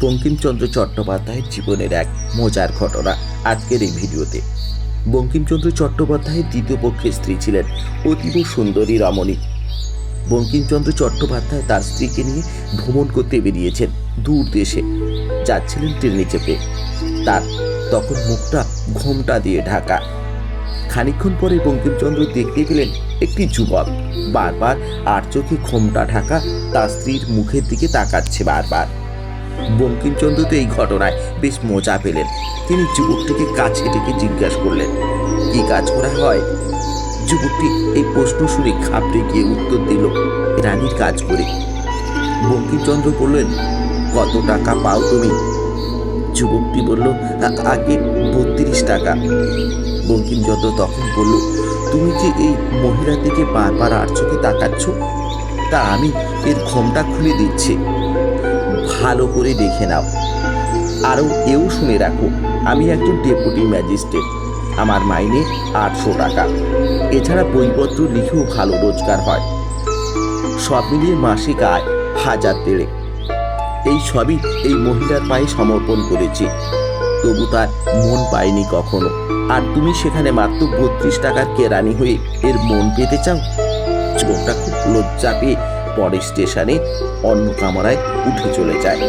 বঙ্কিমচন্দ্র চট্টোপাধ্যায়ের জীবনের এক মজার ঘটনা আজকের এই ভিডিওতে। বঙ্কিমচন্দ্র চট্টোপাধ্যায়ের দ্বিতীয় পক্ষের স্ত্রী ছিলেন অতীব সুন্দরী রমণী। বঙ্কিমচন্দ্র চট্টোপাধ্যায় তার স্ত্রীকে নিয়ে ভ্রমণ করতে বেরিয়েছেন দূর দেশে। যাচ্ছিলেন ট্রেনে চেপে। তার তখন মুখটা ঘোমটা দিয়ে ঢাকা। খানিকক্ষণ পরে বঙ্কিমচন্দ্র দেখতে পেলেন একটি যুবক। বারবার আর চোখে ঘোমটা ঢাকা তার স্ত্রীর মুখের দিকে তাকাচ্ছে বারবার। বঙ্কিমচন্দ্র তো এই ঘটনায় বেশ মজা পেলেন। তিনি যুবকটিকে কাছে ডেকে জিজ্ঞাসা করলেন, কি কাজ করা হয়? যুবকটি এই প্রশ্ন শুনে খাপড়ে গিয়ে উত্তর দিল, রানীর কাজ করে। বঙ্কিমচন্দ্র বললেন, কত টাকা পাও তুমি? যুবকটি বলল "আ- আগে বত্রিশ টাকা। বঙ্কিমচন্দ্র তখন বলল, তুমি যে এই মহিলার দিকে বারবার আর চোখে তাকাচ্ছ, তা আমি এর ঘোমটা খুলে দিচ্ছি। ভালো করে দেখে নাও। আরও এও শুনে রাখো, আমি একজন ডেপুটি ম্যাজিস্ট্রেট। আমার মাইনে আটশো টাকা। এছাড়া বইপত্র লিখেও ভালো রোজগার হয়। সব মিলিয়ে মাসিক আয় হাজার দেড়েক। এই সবই এই মহিলার পায়ে সমর্পণ করেছি। তবু তার মন পায়নি কখনো। আর তুমি সেখানে মাত্র বত্রিশ টাকার কেরানি হয়ে এর মন পেতে চাও? চোখটা খুব লজ্জা পেয়ে পরের স্টেশনে অন্য কামরায় উঠে চলে যায়।